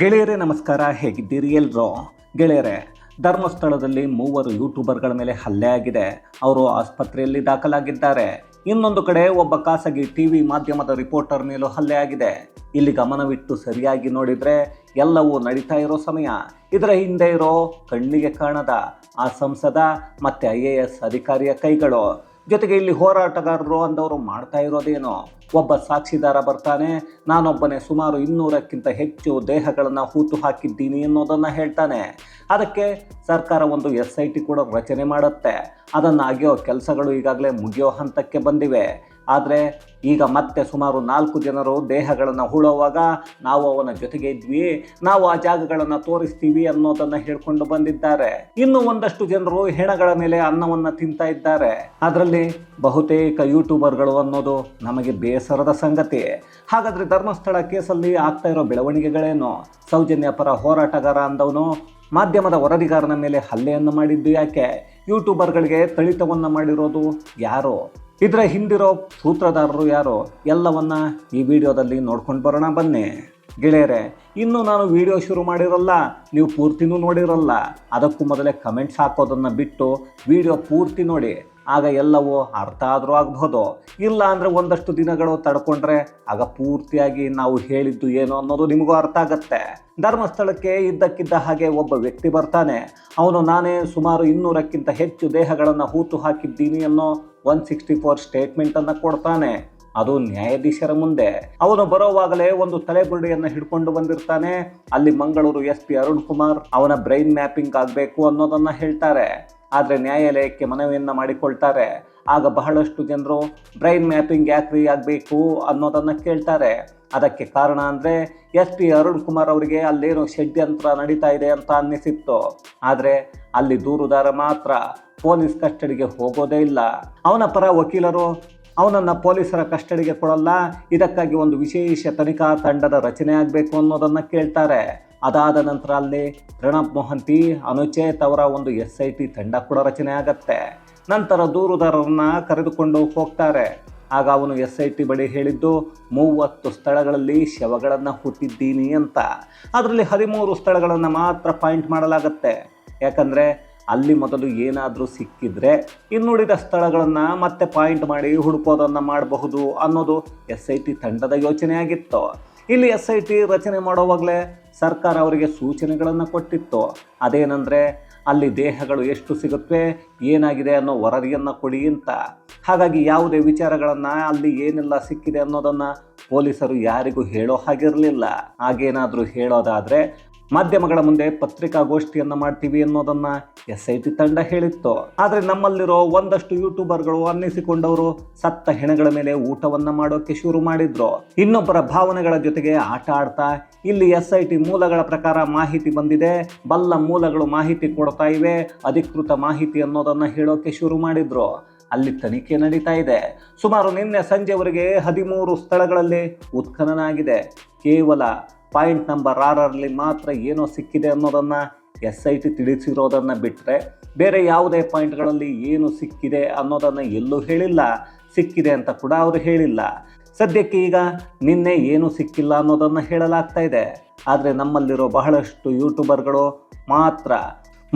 ಗೆಳೆಯರೇ, ನಮಸ್ಕಾರ. ಹೇಗಿದ್ದೀರಿ ಎಲ್ರೋ? ಗೆಳೆಯರೇ, ಧರ್ಮಸ್ಥಳದಲ್ಲಿ ಮೂವರು ಯೂಟ್ಯೂಬರ್ಗಳ ಮೇಲೆ ಹಲ್ಲೆ ಆಗಿದೆ. ಅವರು ಆಸ್ಪತ್ರೆಯಲ್ಲಿ ದಾಖಲಾಗಿದ್ದಾರೆ. ಇನ್ನೊಂದು ಕಡೆ ಒಬ್ಬ ಖಾಸಗಿ ಟಿವಿ ಮಾಧ್ಯಮದ ರಿಪೋರ್ಟರ್ ಮೇಲೂ ಹಲ್ಲೆ ಆಗಿದೆ. ಇಲ್ಲಿ ಗಮನವಿಟ್ಟು ಸರಿಯಾಗಿ ನೋಡಿದರೆ ಎಲ್ಲವೂ ನಡೀತಾ ಇರೋ ಸಮಯ. ಇದರ ಹಿಂದೆ ಇರೋ ಕಣ್ಣಿಗೆ ಕಾಣದ ಆ ಸಂಸದ ಮತ್ತೆ ಐ ಎ ಎಸ್ ಅಧಿಕಾರಿಯ ಕೈಗಳು. ಜೊತೆಗೆ ಇಲ್ಲಿ ಹೋರಾಟಗಾರರು ಅಂದವರು ಮಾಡ್ತಾ ಇರೋದೇನೋ. ಒಬ್ಬ ಸಾಕ್ಷಿದಾರ ಬರ್ತಾನೆ, ನಾನೊಬ್ಬನೇ ಸುಮಾರು ಇನ್ನೂರಕ್ಕಿಂತ ಹೆಚ್ಚು ದೇಹಗಳನ್ನು ಹೂತು ಹಾಕಿದ್ದೀನಿ ಅನ್ನೋದನ್ನು ಹೇಳ್ತಾನೆ. ಅದಕ್ಕೆ ಸರ್ಕಾರ ಒಂದು ಎಸ್ ಐ ಟಿ ಕೂಡ ರಚನೆ ಮಾಡುತ್ತೆ. ಅದನ್ನು ಅಗೆಯೋ ಕೆಲಸಗಳು ಈಗಾಗಲೇ ಮುಗಿಯೋ ಹಂತಕ್ಕೆ ಬಂದಿವೆ. ಆದರೆ ಈಗ ಮತ್ತೆ ಸುಮಾರು ನಾಲ್ಕು ಜನರು ದೇಹಗಳನ್ನು ಹೂಳುವಾಗ ನಾವು ಅವನ ಜೊತೆಗೆ ಇದ್ವಿ. ನಾವು ಆ ಜಾಗಗಳನ್ನು ತೋರಿಸ್ತೀವಿ ಅನ್ನೋದನ್ನು ಹೇಳ್ಕೊಂಡು ಬಂದಿದ್ದಾರೆ. ಇನ್ನು ಒಂದಷ್ಟು ಜನರು ಹೆಣಗಳ ಮೇಲೆ ಅನ್ನವನ್ನು ತಿಂತಾ ಇದ್ದಾರೆ. ಅದರಲ್ಲಿ ಬಹುತೇಕ ಯೂಟ್ಯೂಬರ್ಗಳು ಅನ್ನೋದು ನಮಗೆ ಬೇಸರದ ಸಂಗತಿ. ಹಾಗಾದರೆ ಧರ್ಮಸ್ಥಳ ಕೇಸಲ್ಲಿ ಆಗ್ತಾ ಇರೋ ಬೆಳವಣಿಗೆಗಳೇನು? ಸೌಜನ್ಯ ಪರ ಹೋರಾಟಗಾರ ಅಂದವನು ಮಾಧ್ಯಮದ ವರದಿಗಾರನ ಮೇಲೆ ಹಲ್ಲೆಯನ್ನು ಮಾಡಿದ್ದು ಯಾಕೆ? ಯೂಟ್ಯೂಬರ್ಗಳಿಗೆ ತಳಿತವನ್ನು ಮಾಡಿರೋದು ಯಾರು? ಇದರ ಹಿಂದಿರೋ ಸೂತ್ರಧಾರರು ಯಾರು, ಎಲ್ಲವನ್ನ ಈ ವಿಡಿಯೋದಲ್ಲಿ ನೋಡ್ಕೊಂಡು ಬರೋಣ ಬನ್ನಿ. ಗೆಳೆಯರೆ, ಇನ್ನು ನಾನು ವಿಡಿಯೋ ಶುರು ಮಾಡಿರಲ್ಲ, ನೀವು ಪೂರ್ತಿನೂ ನೋಡಿರಲ್ಲ. ಅದಕ್ಕೂ ಮೊದಲೇ ಕಮೆಂಟ್ಸ್ ಹಾಕೋದನ್ನು ಬಿಟ್ಟು ವಿಡಿಯೋ ಪೂರ್ತಿ ನೋಡಿ. ಆಗ ಎಲ್ಲವೂ ಅರ್ಥ ಆದರೂ ಆಗ್ಬೋದು. ಇಲ್ಲ ಅಂದರೆ ಒಂದಷ್ಟು ದಿನಗಳು ತಡ್ಕೊಂಡ್ರೆ ಆಗ ಪೂರ್ತಿಯಾಗಿ ನಾವು ಹೇಳಿದ್ದು ಏನು ಅನ್ನೋದು ನಿಮಗೂ ಅರ್ಥ ಆಗತ್ತೆ. ಧರ್ಮಸ್ಥಳಕ್ಕೆ ಇದ್ದಕ್ಕಿದ್ದ ಹಾಗೆ ಒಬ್ಬ ವ್ಯಕ್ತಿ ಬರ್ತಾನೆ. ಅವನು, ನಾನೇ ಸುಮಾರು ಇನ್ನೂರಕ್ಕಿಂತ ಹೆಚ್ಚು ದೇಹಗಳನ್ನು ಹೂತು ಹಾಕಿದ್ದೀನಿ ಅನ್ನೋ ಒನ್ ಸಿಕ್ಸ್ಟಿ ಫೋರ್ ಸ್ಟೇಟ್ಮೆಂಟನ್ನು ಕೊಡ್ತಾನೆ. ಅದು ನ್ಯಾಯಾಧೀಶರ ಮುಂದೆ. ಅವನು ಬರೋವಾಗಲೇ ಒಂದು ತಲೆಗುರುಡಿಯನ್ನು ಹಿಡ್ಕೊಂಡು ಬಂದಿರ್ತಾನೆ. ಅಲ್ಲಿ ಮಂಗಳೂರು ಎಸ್ ಪಿ ಅರುಣ್ ಕುಮಾರ್ ಅವನ ಬ್ರೈನ್ ಮ್ಯಾಪಿಂಗ್ ಆಗಬೇಕು ಅನ್ನೋದನ್ನ ಹೇಳ್ತಾರೆ. ಆದರೆ ನ್ಯಾಯಾಲಯಕ್ಕೆ ಮನವಿಯನ್ನು ಮಾಡಿಕೊಳ್ತಾರೆ. ಆಗ ಬಹಳಷ್ಟು ಜನರು ಬ್ರೈನ್ ಮ್ಯಾಪಿಂಗ್ ಯಾಕ್ರಿ ಆಗಬೇಕು ಅನ್ನೋದನ್ನು ಕೇಳ್ತಾರೆ. ಅದಕ್ಕೆ ಕಾರಣ ಅಂದರೆ ಎಸ್ ಪಿ ಅರುಣ್ ಕುಮಾರ್ ಅವರಿಗೆ ಅಲ್ಲೇನೋ ಷಡ್ಯಂತ್ರ ನಡೀತಾ ಇದೆ ಅಂತ ಅನ್ನಿಸಿತ್ತು. ಆದರೆ ಅಲ್ಲಿ ದೂರುದಾರ ಮಾತ್ರ ಪೊಲೀಸ್ ಕಸ್ಟಡಿಗೆ ಹೋಗೋದೇ ಇಲ್ಲ. ಅವನ ಪರ ವಕೀಲರು ಅವನನ್ನು ಪೊಲೀಸರ ಕಸ್ಟಡಿಗೆ ಕೊಡಲ್ಲ, ಇದಕ್ಕಾಗಿ ಒಂದು ವಿಶೇಷ ತನಿಖಾ ತಂಡದ ರಚನೆ ಆಗಬೇಕು ಅನ್ನೋದನ್ನು ಕೇಳ್ತಾರೆ. ಅದಾದ ನಂತರ ಅಲ್ಲಿ ಪ್ರಣಬ್ ಮೊಹಂತಿ, ಅನುಚೇತ್ ಅವರ ಒಂದು ಎಸ್ ಐ ಟಿ ತಂಡ ಕೂಡ ರಚನೆ ಆಗತ್ತೆ. ನಂತರ ದೂರುದಾರರನ್ನ ಕರೆದುಕೊಂಡು ಹೋಗ್ತಾರೆ. ಆಗ ಅವನು ಎಸ್ ಐ ಟಿ ಬಳಿ ಹೇಳಿದ್ದು, ಮೂವತ್ತು ಸ್ಥಳಗಳಲ್ಲಿ ಶವಗಳನ್ನು ಹುಟ್ಟಿದ್ದೀನಿ ಅಂತ. ಅದರಲ್ಲಿ ಹದಿಮೂರು ಸ್ಥಳಗಳನ್ನು ಮಾತ್ರ ಪಾಯಿಂಟ್ ಮಾಡಲಾಗತ್ತೆ. ಯಾಕಂದರೆ ಅಲ್ಲಿ ಮೊದಲು ಏನಾದರೂ ಸಿಕ್ಕಿದ್ರೆ ಇನ್ನುಳಿದ ಸ್ಥಳಗಳನ್ನು ಮತ್ತೆ ಪಾಯಿಂಟ್ ಮಾಡಿ ಹುಡುಕೋದನ್ನು ಮಾಡಬಹುದು ಅನ್ನೋದು ಎಸ್ ಐ ಟಿ ತಂಡದ ಯೋಚನೆಯಾಗಿತ್ತು. ಇಲ್ಲಿ ಎಸ್ ಐ ಟಿ ರಚನೆ ಮಾಡುವಾಗಲೇ ಸರ್ಕಾರ ಅವರಿಗೆ ಸೂಚನೆಗಳನ್ನು ಕೊಟ್ಟಿತ್ತು. ಅದೇನೆಂದರೆ, ಅಲ್ಲಿ ದೇಹಗಳು ಎಷ್ಟು ಸಿಗುತ್ತವೆ ಏನಾಗಿದೆ ಅನ್ನೋ ವರದಿಯನ್ನು ಕೊಡಿ ಅಂತ. ಹಾಗಾಗಿ ಯಾವುದೇ ವಿಚಾರಗಳನ್ನು ಅಲ್ಲಿ ಏನೆಲ್ಲ ಸಿಕ್ಕಿದೆ ಅನ್ನೋದನ್ನು ಪೊಲೀಸರು ಯಾರಿಗೂ ಹೇಳೋ ಹಾಗಿರಲಿಲ್ಲ. ಹಾಗೇನಾದರೂ ಹೇಳೋದಾದರೆ ಮಾಧ್ಯಮಗಳ ಮುಂದೆ ಪತ್ರಿಕಾಗೋಷ್ಠಿಯನ್ನು ಮಾಡ್ತೀವಿ ಅನ್ನೋದನ್ನ ಎಸ್ ಐ ಟಿ ತಂಡ ಹೇಳಿತ್ತು. ಆದರೆ ನಮ್ಮಲ್ಲಿರೋ ಒಂದಷ್ಟು ಯೂಟ್ಯೂಬರ್ಗಳು ಅನ್ನಿಸಿಕೊಂಡವರು ಸತ್ತ ಹೆಣಗಳ ಮೇಲೆ ಊಟವನ್ನ ಮಾಡೋಕೆ ಶುರು ಮಾಡಿದ್ರು. ಇನ್ನೊಬ್ಬರ ಭಾವನೆಗಳ ಜೊತೆಗೆ ಆಟ ಆಡ್ತಾ ಇಲ್ಲಿ ಎಸ್ ಐ ಟಿ ಮೂಲಗಳ ಪ್ರಕಾರ ಮಾಹಿತಿ ಬಂದಿದೆ. ಬಲ್ಲ ಮೂಲಗಳು ಮಾಹಿತಿ ಕೊಡ್ತಾ ಇವೆ. ಅಧಿಕೃತ ಮಾಹಿತಿ ಅನ್ನೋದನ್ನ ಹೇಳೋಕೆ ಶುರು ಮಾಡಿದ್ರು. ಅಲ್ಲಿ ತನಿಖೆ ನಡೀತಾ ಇದೆ. ಸುಮಾರು ನಿನ್ನೆ ಸಂಜೆವರೆಗೆ ಹದಿಮೂರು ಸ್ಥಳಗಳಲ್ಲಿ ಉತ್ಖನನ ಆಗಿದೆ. ಕೇವಲ ಪಾಯಿಂಟ್ ನಂಬರ್ ಆರರಲ್ಲಿ ಮಾತ್ರ ಏನೋ ಸಿಕ್ಕಿದೆ ಅನ್ನೋದನ್ನು ಎಸ್ ಐ ಟಿ ತಿಳಿಸಿರೋದನ್ನು ಬಿಟ್ಟರೆ ಬೇರೆ ಯಾವುದೇ ಪಾಯಿಂಟ್ಗಳಲ್ಲಿ ಏನು ಸಿಕ್ಕಿದೆ ಅನ್ನೋದನ್ನು ಎಲ್ಲೂ ಹೇಳಿಲ್ಲ. ಸಿಕ್ಕಿದೆ ಅಂತ ಕೂಡ ಅವರು ಹೇಳಿಲ್ಲ. ಸದ್ಯಕ್ಕೆ ಈಗ ನಿನ್ನೆ ಏನು ಸಿಕ್ಕಿಲ್ಲ ಅನ್ನೋದನ್ನು ಹೇಳಲಾಗ್ತಾ ಇದೆ. ಆದರೆ ನಮ್ಮಲ್ಲಿರೋ ಬಹಳಷ್ಟು ಯೂಟ್ಯೂಬರ್ಗಳು ಮಾತ್ರ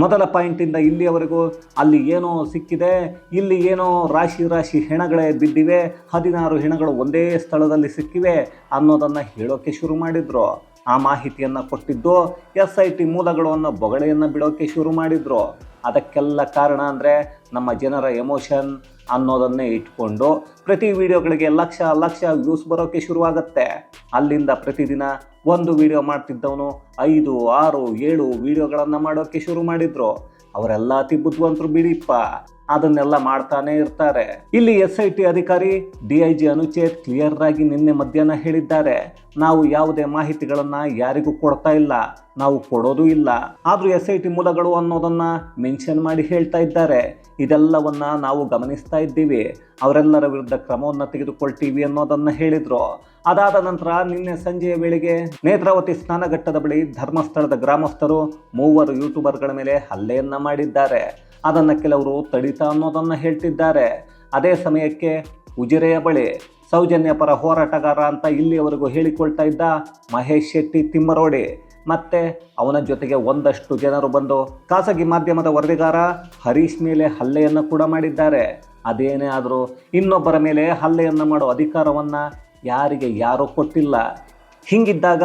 ಮೊದಲ ಪಾಯಿಂಟಿಂದ ಇಲ್ಲಿಯವರೆಗೂ ಅಲ್ಲಿ ಏನೋ ಸಿಕ್ಕಿದೆ, ಇಲ್ಲಿ ಏನೋ ರಾಶಿ ರಾಶಿ ಹೆಣಗಳೇ ಬಿದ್ದಿವೆ, ಹದಿನಾರು ಹೆಣಗಳು ಒಂದೇ ಸ್ಥಳದಲ್ಲಿ ಸಿಕ್ಕಿವೆ ಅನ್ನೋದನ್ನು ಹೇಳೋಕ್ಕೆ ಶುರು ಮಾಡಿದರು. ಆ ಮಾಹಿತಿಯನ್ನು ಕೊಟ್ಟಿದ್ದು ಎಸ್ ಐ ಟಿ ಮೂಲಗಳು ಅನ್ನೋ ಬೊಗಳೆಯನ್ನು ಬಿಡೋಕ್ಕೆ ಶುರು ಮಾಡಿದರು. ಅದಕ್ಕೆಲ್ಲ ಕಾರಣ ಅಂದರೆ ನಮ್ಮ ಜನರ ಎಮೋಷನ್ ಅನ್ನೋದನ್ನೇ ಇಟ್ಕೊಂಡು ಪ್ರತಿ ವಿಡಿಯೋಗಳಿಗೆ ಲಕ್ಷ ಲಕ್ಷ ವ್ಯೂಸ್ ಬರೋಕ್ಕೆ ಶುರುವಾಗುತ್ತೆ. ಅಲ್ಲಿಂದ ಪ್ರತಿದಿನ ಒಂದು ವಿಡಿಯೋ ಮಾಡ್ತಿದ್ದವನು ಐದು ಆರು ಏಳು ವಿಡಿಯೋಗಳನ್ನು ಮಾಡೋಕ್ಕೆ ಶುರು ಮಾಡಿದರು. ಅವರೆಲ್ಲ ಅತಿ ಬುದ್ಧಿವಂತರು ಬಿಡಿಪ್ಪ. ಅದನ್ನೆಲ್ಲ ಮಾಡ್ತಾನೆ ಇರ್ತಾರೆ. ಇಲ್ಲಿ ಎಸ್ ಐ ಟಿ ಅಧಿಕಾರಿ D I G Anucheth clear ಆಗಿ ನಿನ್ನೆ ಮಧ್ಯಾಹ್ನ ಹೇಳಿದ್ದಾರೆ. ನಾವು ಯಾವುದೇ ಮಾಹಿತಿಗಳನ್ನ ಯಾರಿಗೂ ಕೊಡ್ತಾ ಇಲ್ಲ. ನಾವು ಕೊಡೋದು ಇಲ್ಲ. ಆದ್ರೂ ಎಸ್ ಐ ಟಿ ಮೂಲಗಳು ಅನ್ನೋದನ್ನ ಮೆನ್ಷನ್ ಮಾಡಿ ಹೇಳ್ತಾ ಇದ್ದಾರೆ. ಇದೆಲ್ಲವನ್ನ ನಾವು ಗಮನಿಸ್ತಾ ಇದ್ದೀವಿ. ಅವರೆಲ್ಲರ ವಿರುದ್ಧ ಕ್ರಮವನ್ನು ತೆಗೆದುಕೊಳ್ತೀವಿ ಅನ್ನೋದನ್ನ ಹೇಳಿದ್ರು. ಅದಾದ ನಂತರ ನಿನ್ನೆ ಸಂಜೆಯ ವೇಳೆಗೆ ನೇತ್ರಾವತಿ ಸ್ನಾನಘಟ್ಟದ ಬಳಿ ಧರ್ಮಸ್ಥಳದ ಗ್ರಾಮಸ್ಥರು ಮೂವರು ಯೂಟ್ಯೂಬರ್ಗಳ ಮೇಲೆ ಹಲ್ಲೆಯನ್ನ ಮಾಡಿದ್ದಾರೆ. ಅದನ್ನು ಕೆಲವರು ತಡಿತ ಅನ್ನೋದನ್ನು ಹೇಳ್ತಿದ್ದಾರೆ. ಅದೇ ಸಮಯಕ್ಕೆ ಉಜಿರೆಯ ಬಳಿ ಸೌಜನ್ಯ ಪರ ಹೋರಾಟಗಾರ ಅಂತ ಇಲ್ಲಿಯವರೆಗೂ ಹೇಳಿಕೊಳ್ತಾ ಇದ್ದ ಮಹೇಶ್ ಶೆಟ್ಟಿ ತಿಮ್ಮರೋಡಿ. ಮತ್ತೆ ಅವನ ಜೊತೆಗೆ ಒಂದಷ್ಟು ಜನರು ಬಂದು ಖಾಸಗಿ ಮಾಧ್ಯಮದ ವರದಿಗಾರ ಹರೀಶ್ ಮೇಲೆ ಹಲ್ಲೆಯನ್ನು ಕೂಡ ಮಾಡಿದ್ದಾರೆ. ಅದೇನೇ ಆದರೂ ಇನ್ನೊಬ್ಬರ ಮೇಲೆ ಹಲ್ಲೆಯನ್ನು ಮಾಡೋ ಅಧಿಕಾರವನ್ನು ಯಾರಿಗೆ ಯಾರೂ ಕೊಟ್ಟಿಲ್ಲ. ಹಿಂಗಿದ್ದಾಗ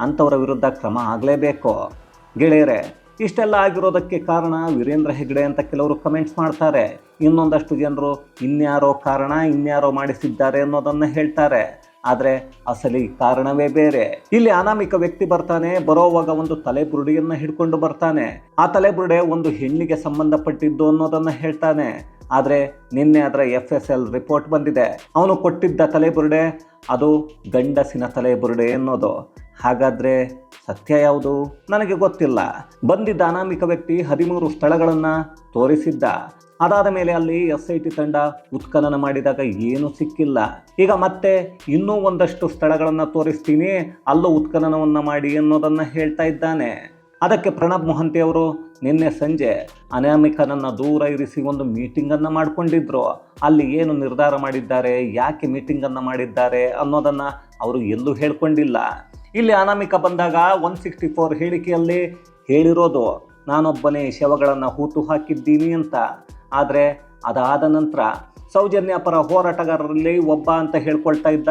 ಅಂಥವರ ವಿರುದ್ಧ ಕ್ರಮ ಆಗಲೇಬೇಕು. ಗೆಳೆಯರೆ ಇಷ್ಟೆಲ್ಲ ಆಗಿರೋದಕ್ಕೆ ಕಾರಣ ವೀರೇಂದ್ರ ಹೆಗ್ಡೆ ಅಂತ ಕೆಲವರು ಕಮೆಂಟ್ಸ್ ಮಾಡ್ತಾರೆ. ಇನ್ನೊಂದಷ್ಟು ಜನರು ಇನ್ಯಾರೋ ಕಾರಣ, ಇನ್ಯಾರೋ ಮಾಡಿಸಿದ್ದಾರೆ ಅನ್ನೋದನ್ನು ಹೇಳ್ತಾರೆ. ಆದರೆ ಅಸಲಿ ಕಾರಣವೇ ಬೇರೆ. ಇಲ್ಲಿ ಅನಾಮಿಕ ವ್ಯಕ್ತಿ ಬರ್ತಾನೆ, ಬರೋವಾಗ ಒಂದು ತಲೆಬುರುಡಿಯನ್ನು ಹಿಡ್ಕೊಂಡು ಬರ್ತಾನೆ. ಆ ತಲೆಬುರುಡೆ ಒಂದು ಹೆಣ್ಣಿಗೆ ಸಂಬಂಧಪಟ್ಟಿದ್ದು ಅನ್ನೋದನ್ನು ಹೇಳ್ತಾನೆ. ಆದರೆ ನಿನ್ನೆ ಅದರ ಎಫ್ ಎಸ್ ಎಲ್ ರಿಪೋರ್ಟ್ ಬಂದಿದೆ. ಅವನು ಕೊಟ್ಟಿದ್ದ ತಲೆಬುರುಡೆ ಅದು ಗಂಡಸಿನ ತಲೆಬುರುಡೆ ಅನ್ನೋದು. ಹಾಗಾದ್ರೆ ಸತ್ಯ ಯಾವುದು? ನನಗೆ ಗೊತ್ತಿಲ್ಲ. ಬಂದಿದ್ದ ಅನಾಮಿಕ ವ್ಯಕ್ತಿ ಹದಿಮೂರು ಸ್ಥಳಗಳನ್ನು ತೋರಿಸಿದ್ದ. ಅದಾದ ಮೇಲೆ ಅಲ್ಲಿ ಎಸ್ ಐ ಟಿ ತಂಡ ಉತ್ಖನನ ಮಾಡಿದಾಗ ಏನೂ ಸಿಕ್ಕಿಲ್ಲ. ಈಗ ಮತ್ತೆ ಇನ್ನೂ ಒಂದಷ್ಟು ಸ್ಥಳಗಳನ್ನು ತೋರಿಸ್ತೀನಿ, ಅಲ್ಲೂ ಉತ್ಖನನವನ್ನು ಮಾಡಿ ಅನ್ನೋದನ್ನು ಹೇಳ್ತಾ ಇದ್ದಾನೆ. ಅದಕ್ಕೆ ಪ್ರಣಬ್ ಮೊಹಂತಿ ಅವರು ನಿನ್ನೆ ಸಂಜೆ ಅನಾಮಿಕನನ್ನು ದೂರ ಇರಿಸಿ ಒಂದು ಮೀಟಿಂಗನ್ನು ಮಾಡಿಕೊಂಡಿದ್ರು. ಅಲ್ಲಿ ಏನು ನಿರ್ಧಾರ ಮಾಡಿದ್ದಾರೆ, ಯಾಕೆ ಮೀಟಿಂಗನ್ನು ಮಾಡಿದ್ದಾರೆ ಅನ್ನೋದನ್ನು ಅವರು ಎಲ್ಲೂ ಹೇಳ್ಕೊಂಡಿಲ್ಲ. ಇಲ್ಲಿ ಅನಾಮಿಕ ಬಂದಾಗ ಒನ್ ಸಿಕ್ಸ್ಟಿ ಫೋರ್ ಹೇಳಿಕೆಯಲ್ಲಿ ಹೇಳಿರೋದು, ನಾನೊಬ್ಬನೇ ಶವಗಳನ್ನು ಹೂತು ಹಾಕಿದ್ದೀನಿ ಅಂತ. ಆದರೆ ಅದಾದ ನಂತರ ಸೌಜನ್ಯ ಪರ ಹೋರಾಟಗಾರರಲ್ಲಿ ಒಬ್ಬ ಅಂತ ಹೇಳ್ಕೊಳ್ತಾ ಇದ್ದ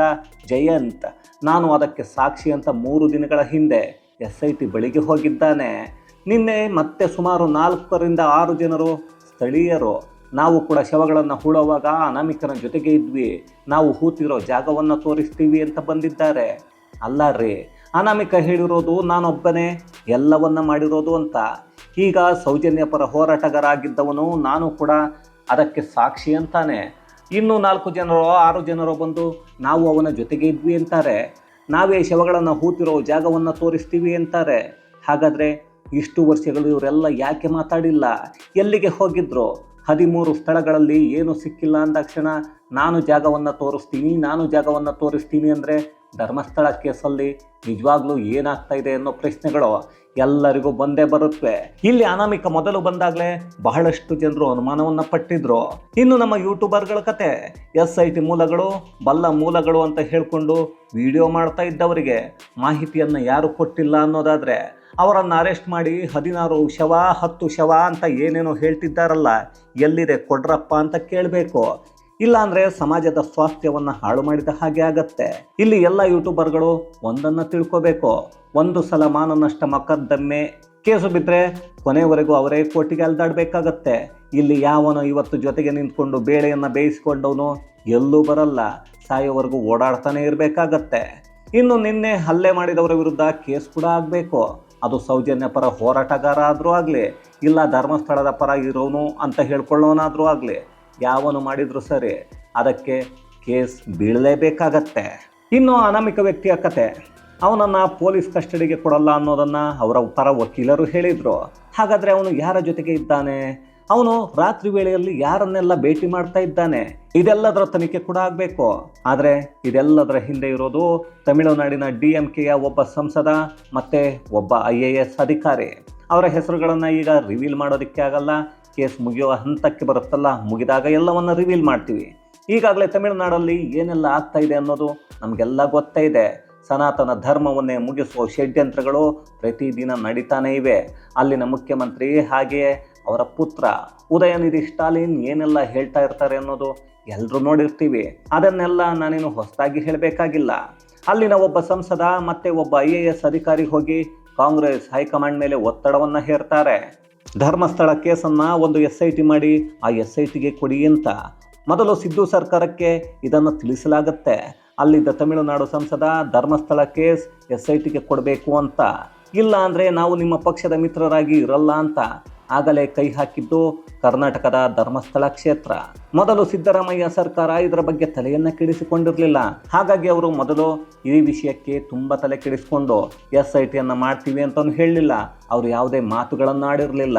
ಜಯಂತ್, ನಾನು ಅದಕ್ಕೆ ಸಾಕ್ಷಿ ಅಂತ ಮೂರು ದಿನಗಳ ಹಿಂದೆ ಎಸ್ ಐ ಟಿ ಬಳಿಗೆ ಹೋಗಿದ್ದಾನೆ. ನಿನ್ನೆ ಮತ್ತೆ ಸುಮಾರು ನಾಲ್ಕರಿಂದ ಆರು ಜನರು ಸ್ಥಳೀಯರು, ನಾವು ಕೂಡ ಶವಗಳನ್ನು ಹೂಳುವಾಗ ಅನಾಮಿಕನ ಜೊತೆಗೆ ಇದ್ವಿ. ನಾವು ಹೂತಿರೋ ಜಾಗವನ್ನು ತೋರಿಸ್ತೀವಿ ಅಂತ ಬಂದಿದ್ದಾರೆ. ಅಲ್ಲ ರೀ. ಅನಾಮಿಕ ಹೇಳಿರೋದು ನಾನೊಬ್ಬನೇ, ಎಲ್ಲವನ್ನ ಮಾಡಿರೋದು ಅಂತ. ಈಗ ಸೌಜನ್ಯ ಪರ ಹೋರಾಟಗಾರಾಗಿದ್ದವನು ನಾನು ಕೂಡ ಅದಕ್ಕೆ ಸಾಕ್ಷಿ ಅಂತಾನೆ. ಇನ್ನು ನಾಲ್ಕು ಜನರು, ಆರು ಜನರು ಬಂದು ನಾವು ಅವನ ಜೊತೆಗೆ ಇದ್ವಿ ಅಂತಾರೆ. ನಾವೇ ಶವಗಳನ್ನು ಹೂತಿರೋ ಜಾಗವನ್ನು ತೋರಿಸ್ತೀವಿ ಅಂತಾರೆ. ಹಾಗಾದರೆ ಇಷ್ಟು ವರ್ಷಗಳು ಇವರೆಲ್ಲ ಯಾಕೆ ಮಾತಾಡಿಲ್ಲ? ಎಲ್ಲಿಗೆ ಹೋಗಿದ್ರು? ಹದಿಮೂರು ಸ್ಥಳಗಳಲ್ಲಿ ಏನು ಸಿಕ್ಕಿಲ್ಲ ಅಂದಾಕ್ಷಣ? ನಾನು ಜಾಗವನ್ನು ತೋರಿಸ್ತೀನಿ, ನಾನು ಜಾಗವನ್ನು ತೋರಿಸ್ತೀನಿ ಅಂದರೆ ಧರ್ಮಸ್ಥಳ ಕೇಸಲ್ಲಿ ನಿಜವಾಗ್ಲೂ ಏನಾಗ್ತಾ ಇದೆ ಅನ್ನೋ ಪ್ರಶ್ನೆಗಳು ಎಲ್ಲರಿಗೂ ಬಂದೇ ಬರುತ್ತವೆ ಇಲ್ಲಿ ಅನಾಮಿಕ ಮೊದಲು ಬಂದಾಗಲೇ ಬಹಳಷ್ಟು ಜನರು ಅನುಮಾನವನ್ನು ಪಟ್ಟಿದ್ರು. ಇನ್ನು ನಮ್ಮ ಯೂಟ್ಯೂಬರ್ಗಳ ಕತೆ, ಎಸ್ ಐ ಟಿ ಮೂಲಗಳು, ಬಲ್ಲ ಮೂಲಗಳು ಅಂತ ಹೇಳಿಕೊಂಡು ವಿಡಿಯೋ ಮಾಡ್ತಾ ಇದ್ದವರಿಗೆ ಮಾಹಿತಿಯನ್ನು ಯಾರು ಕೊಟ್ಟಿಲ್ಲ ಅನ್ನೋದಾದ್ರೆ ಅವರನ್ನು ಅರೆಸ್ಟ್ ಮಾಡಿ ಹದಿನಾರು ಶವ, ಹತ್ತು ಶವ ಅಂತ ಏನೇನೋ ಹೇಳ್ತಿದ್ದಾರಲ್ಲ, ಎಲ್ಲಿದೆ ಕೊಡ್ರಪ್ಪ ಅಂತ ಕೇಳಬೇಕು. ಇಲ್ಲಾಂದ್ರೆ ಸಮಾಜದ ಸ್ವಾಸ್ಥ್ಯವನ್ನ ಹಾಳು ಮಾಡಿದ ಹಾಗೆ ಆಗತ್ತೆ. ಇಲ್ಲಿ ಎಲ್ಲ ಯೂಟ್ಯೂಬರ್ಗಳು ಒಂದನ್ನ ತಿಳ್ಕೋಬೇಕು. ಒಂದು ಸಲ ಮಾನನಷ್ಟ ಮಕ್ಕದ್ದಮ್ಮೆ ಕೇಸು ಬಿದ್ದರೆ ಕೊನೆವರೆಗೂ ಅವರೇ ಕೋರ್ಟಿಗೆ ಅಲ್ದಾಡಬೇಕಾಗತ್ತೆ. ಇಲ್ಲಿ ಯಾವನೋ ಇವತ್ತು ಜೊತೆಗೆ ನಿಂತ್ಕೊಂಡು ಬೇಳೆಯನ್ನು ಬೇಯಿಸಿಕೊಂಡವನು ಎಲ್ಲೂ ಬರಲ್ಲ. ಸಾಯೋವರೆಗೂ ಓಡಾಡ್ತಾನೆ ಇರಬೇಕಾಗತ್ತೆ. ಇನ್ನು ನಿನ್ನೆ ಹಲ್ಲೆ ಮಾಡಿದವರ ವಿರುದ್ಧ ಕೇಸ್ ಕೂಡ ಆಗಬೇಕು. ಅದು ಸೌಜನ್ಯ ಪರ ಹೋರಾಟಗಾರ ಆದರೂ ಆಗಲಿ, ಇಲ್ಲ ಧರ್ಮಸ್ಥಳದ ಪರ ಇರೋನು ಅಂತ ಹೇಳ್ಕೊಳ್ಳೋನಾದರೂ ಆಗಲಿ. ಯಾವನು ಮಾಡಿದ್ರು ಸರಿ, ಅದಕ್ಕೆ ಕೇಸ್ ಬೀಳಲೇಬೇಕಾಗತ್ತೆ. ಇನ್ನು ಅನಾಮಿಕ ವ್ಯಕ್ತಿಯ ಕತೆ. ಅವನನ್ನು ಪೊಲೀಸ್ ಕಸ್ಟಡಿಗೆ ಕೊಡಲ್ಲ ಅನ್ನೋದನ್ನು ಅವರ ಪರ ವಕೀಲರು ಹೇಳಿದರು. ಹಾಗಾದರೆ ಅವನು ಯಾರ ಜೊತೆಗೆ ಇದ್ದಾನೆ? ಅವನು ರಾತ್ರಿ ವೇಳೆಯಲ್ಲಿ ಯಾರನ್ನೆಲ್ಲ ಭೇಟಿ ಮಾಡ್ತಾ ಇದ್ದಾನೆ? ಇದೆಲ್ಲದರ ತನಿಖೆ ಕೂಡ ಆಗಬೇಕು. ಆದರೆ ಇದೆಲ್ಲದರ ಹಿಂದೆ ಇರೋದು ತಮಿಳುನಾಡಿನ ಡಿ ಎಂ ಕೆಯ ಒಬ್ಬ ಸಂಸದ ಮತ್ತೆ ಒಬ್ಬ ಐ ಎ ಎಸ್ ಅಧಿಕಾರಿ. ಅವರ ಹೆಸರುಗಳನ್ನು ಈಗ ರಿವೀಲ್ ಮಾಡೋದಕ್ಕೆ ಆಗಲ್ಲ. ಕೇಸ್ ಮುಗಿಯೋ ಹಂತಕ್ಕೆ ಬರುತ್ತಲ್ಲ, ಮುಗಿದಾಗ ಎಲ್ಲವನ್ನು ರಿವೀಲ್ ಮಾಡ್ತೀವಿ. ಈಗಾಗಲೇ ತಮಿಳುನಾಡಲ್ಲಿ ಏನೆಲ್ಲ ಆಗ್ತಾ ಇದೆ ಅನ್ನೋದು ನಮಗೆಲ್ಲ ಗೊತ್ತೇ ಇದೆ. ಸನಾತನ ಧರ್ಮವನ್ನೇ ಮುಗಿಸುವ ಷಡ್ಯಂತ್ರಗಳು ಪ್ರತಿದಿನ ನಡೀತಾನೇ ಇವೆ. ಅಲ್ಲಿನ ಮುಖ್ಯಮಂತ್ರಿ ಹಾಗೆಯೇ ಅವರ ಪುತ್ರ ಉದಯನಿಧಿ ಸ್ಟಾಲಿನ್ ಏನೆಲ್ಲ ಹೇಳ್ತಾ ಇರ್ತಾರೆ ಅನ್ನೋದು ಎಲ್ಲರೂ ನೋಡಿರ್ತೀವಿ. ಅದನ್ನೆಲ್ಲ ನಾನೇನು ಹೊಸದಾಗಿ ಹೇಳಬೇಕಾಗಿಲ್ಲ. ಅಲ್ಲಿನ ಒಬ್ಬ ಸಂಸದ ಮತ್ತೆ ಒಬ್ಬ ಐ ಎ ಎಸ್ ಅಧಿಕಾರಿ ಹೋಗಿ ಕಾಂಗ್ರೆಸ್ ಹೈಕಮಾಂಡ್ ಮೇಲೆ ಒತ್ತಡವನ್ನು ಹೇರ್ತಾರೆ. ಧರ್ಮಸ್ಥಳ ಕೇಸನ್ನು ಒಂದು ಎಸ್ ಐ ಟಿ ಮಾಡಿ, ಆ ಎಸ್ ಐ ಟಿಗೆ ಕೊಡಿ ಅಂತ. ಮೊದಲು ಸಿದ್ದು ಸರ್ಕಾರಕ್ಕೆ ಇದನ್ನು ತಿಳಿಸಲಾಗುತ್ತೆ. ಅಲ್ಲಿದ್ದ ತಮಿಳುನಾಡು ಸಂಸದ ಧರ್ಮಸ್ಥಳ ಕೇಸ್ ಎಸ್ ಐ ಟಿಗೆ ಕೊಡಬೇಕು ಅಂತ. ಇಲ್ಲ ಅಂದರೆ ನಾವು ನಿಮ್ಮ ಪಕ್ಷದ ಮಿತ್ರರಾಗಿ ಇರಲ್ಲ ಅಂತ. ಆಗಲೇ ಕೈ ಹಾಕಿದ್ದು ಕರ್ನಾಟಕದ ಧರ್ಮಸ್ಥಳ ಕ್ಷೇತ್ರ. ಮೊದಲು ಸಿದ್ದರಾಮಯ್ಯ ಸರ್ಕಾರ ಇದರ ಬಗ್ಗೆ ತಲೆಯನ್ನ ಕೆಡಿಸಿಕೊಂಡಿರಲಿಲ್ಲ. ಹಾಗಾಗಿ ಅವರು ಮೊದಲು ಈ ವಿಷಯಕ್ಕೆ ತುಂಬ ತಲೆ ಕೆಡಿಸಿಕೊಂಡು, ಎಸ್ ಐ ಟಿಯನ್ನು ಮಾಡ್ತೀವಿ ಅಂತಲೂ ಹೇಳಲಿಲ್ಲ. ಅವರು ಯಾವುದೇ ಮಾತುಗಳನ್ನು ಆಡಿರಲಿಲ್ಲ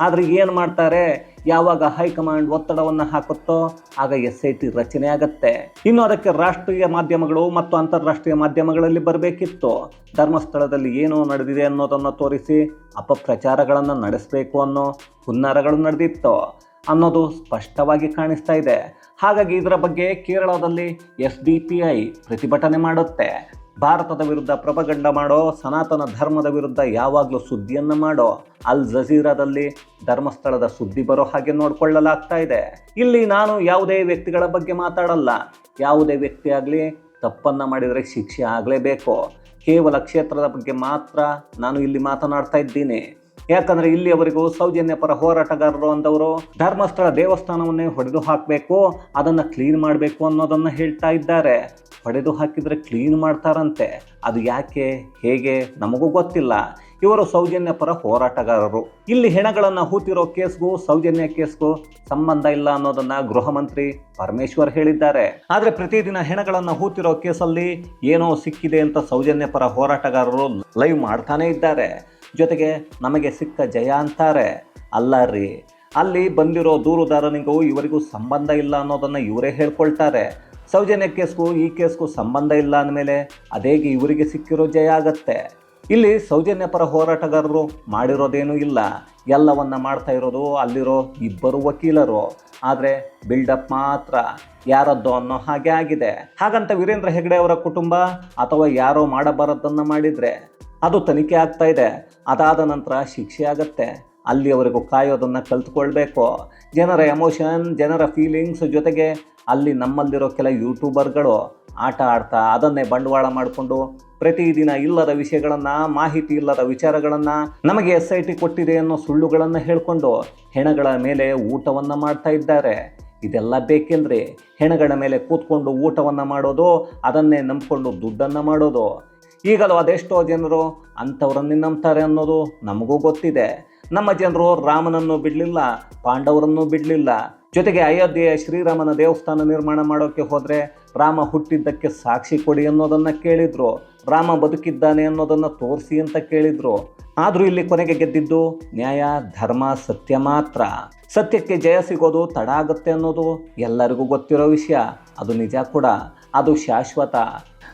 ಆದರೆ ಏನು ಮಾಡ್ತಾರೆ? ಯಾವಾಗ ಹೈಕಮಾಂಡ್ ಒತ್ತಡವನ್ನು ಹಾಕುತ್ತೋ, ಆಗ ಎಸ್ ಐ ಟಿ ರಚನೆ ಆಗತ್ತೆ. ಇನ್ನು ಅದಕ್ಕೆ ರಾಷ್ಟ್ರೀಯ ಮಾಧ್ಯಮಗಳು ಮತ್ತು ಅಂತಾರಾಷ್ಟ್ರೀಯ ಮಾಧ್ಯಮಗಳಲ್ಲಿ ಬರಬೇಕಿತ್ತು. ಧರ್ಮಸ್ಥಳದಲ್ಲಿ ಏನೋ ನಡೆದಿದೆ ಅನ್ನೋದನ್ನು ತೋರಿಸಿ, ಅಪಪ್ರಚಾರಗಳನ್ನು ನಡೆಸಬೇಕು ಅನ್ನೋ ಹುನ್ನಾರಗಳು ನಡೆದಿತ್ತು. ಅನ್ನೋದು ಸ್ಪಷ್ಟವಾಗಿ ಕಾಣಿಸ್ತಾ ಇದೆ. ಹಾಗಾಗಿ ಇದರ ಬಗ್ಗೆ ಕೇರಳದಲ್ಲಿ ಎಸ್ ಡಿ ಪಿ ಐ ಪ್ರತಿಭಟನೆ ಮಾಡುತ್ತೆ. ಭಾರತದ ವಿರುದ್ಧ ಪ್ರಪಗಂಡ ಮಾಡೋ, ಸನಾತನ ಧರ್ಮದ ವಿರುದ್ಧ ಯಾವಾಗಲೂ ಸುದ್ದಿಯನ್ನು ಮಾಡೋ, ಅಲ್ ಜಜೀರಾದಲ್ಲಿ ಧರ್ಮಸ್ಥಳದ ಸುದ್ದಿ ಬರೋ ಹಾಗೆ ನೋಡಿಕೊಳ್ಳಲಾಗ್ತಾ ಇದೆ. ಇಲ್ಲಿ ನಾನು ಯಾವುದೇ ವ್ಯಕ್ತಿಗಳ ಬಗ್ಗೆ ಮಾತಾಡಲ್ಲ. ಯಾವುದೇ ವ್ಯಕ್ತಿ ಆಗಲಿ ತಪ್ಪನ್ನು ಮಾಡಿದರೆ ಶಿಕ್ಷೆ ಆಗಲೇಬೇಕು. ಕೇವಲ ಕ್ಷೇತ್ರದ ಬಗ್ಗೆ ಮಾತ್ರ ನಾನು ಇಲ್ಲಿ ಮಾತನಾಡ್ತಾ ಇದ್ದೀನಿ. ಯಾಕಂದರೆ ಇಲ್ಲಿಯವರೆಗೂ ಸೌಜನ್ಯ ಪರ ಹೋರಾಟಗಾರರು ಅಂದವರು ಧರ್ಮಸ್ಥಳ ದೇವಸ್ಥಾನವನ್ನೇ ಹೊಡೆದು ಹಾಕಬೇಕು, ಅದನ್ನು ಕ್ಲೀನ್ ಮಾಡಬೇಕು ಅನ್ನೋದನ್ನು ಹೇಳ್ತಾ ಇದ್ದಾರೆ. ಹೊಡೆದು ಹಾಕಿದರೆ ಕ್ಲೀನ್ ಮಾಡ್ತಾರಂತೆ. ಅದು ಯಾಕೆ? ಹೇಗೆ? ನಮಗೂ ಗೊತ್ತಿಲ್ಲ. ಇವರು ಸೌಜನ್ಯ ಪರ ಹೋರಾಟಗಾರರು. ಇಲ್ಲಿ ಹೆಣಗಳನ್ನು ಹೂತಿರೋ ಕೇಸ್ಗೂ ಸೌಜನ್ಯ ಕೇಸ್ಗೂ ಸಂಬಂಧ ಇಲ್ಲ ಅನ್ನೋದನ್ನ ಗೃಹ ಮಂತ್ರಿ ಪರಮೇಶ್ವರ್ ಹೇಳಿದ್ದಾರೆ. ಆದರೆ ಪ್ರತಿದಿನ ಹೆಣಗಳನ್ನು ಹೂತಿರೋ ಕೇಸಲ್ಲಿ ಏನೋ ಸಿಕ್ಕಿದೆ ಅಂತ ಸೌಜನ್ಯ ಪರ ಹೋರಾಟಗಾರರು ಲೈವ್ ಮಾಡ್ತಾನೆ ಇದ್ದಾರೆ. ಜೊತೆಗೆ ನಮಗೆ ಸಿಕ್ಕ ಜಯ ಅಂತಾರೆ. ಅಲ್ಲ ರೀ, ಅಲ್ಲಿ ಬಂದಿರೋ ದೂರುದಾರನಿಗೂ ಇವರಿಗೂ ಸಂಬಂಧ ಇಲ್ಲ ಅನ್ನೋದನ್ನ ಇವರೇ ಹೇಳ್ಕೊಳ್ತಾರೆ. ಸೌಜನ್ಯ ಕೇಸ್ಗೂ ಈ ಕೇಸ್ಗೂ ಸಂಬಂಧ ಇಲ್ಲ ಅಂದಮೇಲೆ ಅದೇಗೆ ಇವರಿಗೆ ಸಿಕ್ಕಿರೋ ಜಯ ಆಗತ್ತೆ. ಇಲ್ಲಿ ಸೌಜನ್ಯ ಪರ ಹೋರಾಟಗಾರರು ಮಾಡಿರೋದೇನೂ ಇಲ್ಲ. ಎಲ್ಲವನ್ನ ಮಾಡ್ತಾ ಇರೋದು ಅಲ್ಲಿರೋ ಇಬ್ಬರು ವಕೀಲರು. ಆದರೆ ಬಿಲ್ಡಪ್ ಮಾತ್ರ ಯಾರದ್ದೋ ಅನ್ನೋ ಹಾಗೆ ಆಗಿದೆ. ಹಾಗಂತ ವೀರೇಂದ್ರ ಹೆಗಡೆ ಅವರ ಕುಟುಂಬ ಅಥವಾ ಯಾರೋ ಮಾಡಬಾರದ್ದನ್ನು ಮಾಡಿದರೆ ಅದು ತನಿಖೆ ಆಗ್ತಾ ಇದೆ. ಅದಾದ ನಂತರ ಶಿಕ್ಷೆ ಆಗತ್ತೆ. ಅಲ್ಲಿಯವರೆಗೂ ಕಾಯೋದನ್ನು ಕಲ್ತ್ಕೊಳ್ಬೇಕು. ಜನರ ಎಮೋಷನ್ ಜನರ ಫೀಲಿಂಗ್ಸ್ ಜೊತೆಗೆ ಅಲ್ಲಿ ನಮ್ಮಲ್ಲಿರೋ ಕೆಲ ಯೂಟ್ಯೂಬರ್ಗಳು ಆಟ ಆಡ್ತಾ ಅದನ್ನೇ ಬಂಡವಾಳ ಮಾಡಿಕೊಂಡು ಪ್ರತಿದಿನ ಇಲ್ಲದ ವಿಷಯಗಳನ್ನು, ಮಾಹಿತಿ ಇಲ್ಲದ ವಿಚಾರಗಳನ್ನು, ನಮಗೆ ಎಸ್ ಐ ಟಿ ಕೊಟ್ಟಿದೆ ಅನ್ನೋ ಸುಳ್ಳುಗಳನ್ನು ಹೇಳಿಕೊಂಡು ಹೆಣಗಳ ಮೇಲೆ ಊಟವನ್ನು ಮಾಡ್ತಾ ಇದ್ದಾರೆ. ಇದೆಲ್ಲ ಬೇಕೆಂದ್ರೆ ಹೆಣಗಳ ಮೇಲೆ ಕೂತ್ಕೊಂಡು ಊಟವನ್ನು ಮಾಡೋದು, ಅದನ್ನೇ ನಂಬಿಕೊಂಡು ದುಡ್ಡನ್ನು ಮಾಡೋದು. ಈಗಲೂ ಅದೆಷ್ಟೋ ಜನರು ಅಂಥವರನ್ನೇ ನಂಬ್ತಾರೆ ಅನ್ನೋದು ನಮಗೂ ಗೊತ್ತಿದೆ. ನಮ್ಮ ಜನರು ರಾಮನನ್ನು ಬಿಡಲಿಲ್ಲ, ಪಾಂಡವರನ್ನು ಬಿಡಲಿಲ್ಲ. ಜೊತೆಗೆ ಅಯೋಧ್ಯೆಯ ಶ್ರೀರಾಮನ ದೇವಸ್ಥಾನ ನಿರ್ಮಾಣ ಮಾಡೋಕ್ಕೆ ಹೋದರೆ ರಾಮ ಹುಟ್ಟಿದ್ದಕ್ಕೆ ಸಾಕ್ಷಿ ಕೊಡಿ ಅನ್ನೋದನ್ನು ಕೇಳಿದರು, ರಾಮ ಬದುಕಿದ್ದಾನೆ ಅನ್ನೋದನ್ನು ತೋರಿಸಿ ಅಂತ ಕೇಳಿದ್ರು. ಆದರೂ ಇಲ್ಲಿ ಕೊನೆಗೆ ಗೆದ್ದಿದ್ದು ನ್ಯಾಯ, ಧರ್ಮ, ಸತ್ಯ ಮಾತ್ರ. ಸತ್ಯಕ್ಕೆ ಜಯ ಸಿಗೋದು ತಡ ಆಗುತ್ತೆ ಅನ್ನೋದು ಎಲ್ಲರಿಗೂ ಗೊತ್ತಿರೋ ವಿಷಯ, ಅದು ನಿಜ ಕೂಡ, ಅದು ಶಾಶ್ವತ.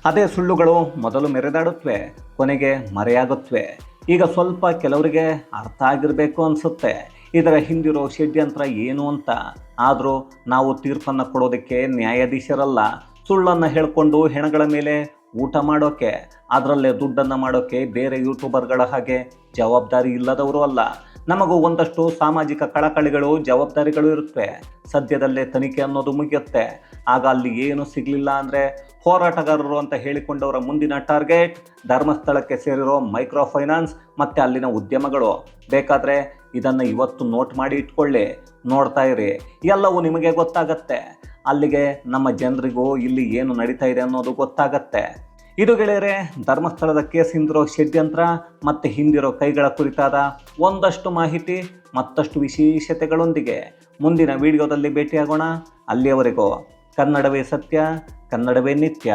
ಅದೇ ಸುಳ್ಳುಗಳು ಮೊದಲು ಮೆರೆದಾಡುತ್ತವೆ ಕೊನೆಗೆ ಮರೆಯಾಗುತ್ತವೆ ಈಗ ಸ್ವಲ್ಪ ಕೆಲವರಿಗೆ ಅರ್ಥ ಆಗಿರಬೇಕು ಅನಿಸುತ್ತೆ. ಇದರ ಹಿಂದಿರೋ ಷಡ್ಯಂತ್ರ ಏನು ಅಂತ. ಆದರೂ ನಾವು ತೀರ್ಪನ್ನು ಕೊಡೋದಕ್ಕೆ ನ್ಯಾಯಾಧೀಶರಲ್ಲ. ಸುಳ್ಳನ್ನು ಹೇಳಿಕೊಂಡು ಹೆಣಗಳ ಮೇಲೆ ಊಟ ಮಾಡೋಕೆ, ಅದರಲ್ಲೇ ದುಡ್ಡನ್ನು ಮಾಡೋಕೆ ಬೇರೆ ಯೂಟ್ಯೂಬರ್ಗಳ ಹಾಗೆ ಜವಾಬ್ದಾರಿ ಇಲ್ಲದವರು ಅಲ್ಲ. ನಮಗೂ ಒಂದಷ್ಟು ಸಾಮಾಜಿಕ ಕಳಕಳಿಗಳು, ಜವಾಬ್ದಾರಿಗಳು ಇರುತ್ತವೆ. ಸದ್ಯದಲ್ಲೇ ತನಿಖೆ ಅನ್ನೋದು ಮುಗಿಯುತ್ತೆ. ಆಗ ಅಲ್ಲಿ ಏನು ಸಿಗಲಿಲ್ಲ ಅಂದರೆ ಹೋರಾಟಗಾರರು ಅಂತ ಹೇಳಿಕೊಂಡವರ ಮುಂದಿನ ಟಾರ್ಗೆಟ್, ಧರ್ಮಸ್ಥಳಕ್ಕೆ ಸೇರಿರೋ ಮೈಕ್ರೋ ಫೈನಾನ್ಸ್ ಮತ್ತು ಅಲ್ಲಿನ ಉದ್ಯಮಗಳು. ಬೇಕಾದರೆ ಇದನ್ನು ಇವತ್ತು ನೋಟ್ ಮಾಡಿ ಇಟ್ಕೊಳ್ಳಿ. ನೋಡ್ತಾ ಇರಿ. ಎಲ್ಲವೂ ನಿಮಗೆ ಗೊತ್ತಾಗತ್ತೆ. ಅಲ್ಲಿಗೆ ನಮ್ಮ ಜನರಿಗೂ ಇಲ್ಲಿ ಏನು ನಡೀತಾ ಇದೆ ಅನ್ನೋದು ಗೊತ್ತಾಗತ್ತೆ. ಇದು ಗೆಳೆಯರೆ, ಧರ್ಮಸ್ಥಳದ ಕೇಸ್ ಹಿಂದಿರೋ ಷಡ್ಯಂತ್ರ ಮತ್ತು ಹಿಂದಿರೋ ಕೈಗಳ ಕುರಿತಾದ ಒಂದಷ್ಟು ಮಾಹಿತಿ, ಮತ್ತಷ್ಟು ವಿಶೇಷತೆಗಳೊಂದಿಗೆ ಮುಂದಿನ ವಿಡಿಯೋದಲ್ಲಿ ಭೇಟಿಯಾಗೋಣ. ಅಲ್ಲಿಯವರೆಗೂ ಕನ್ನಡವೇ ಸತ್ಯ, ಕನ್ನಡವೇ ನಿತ್ಯ.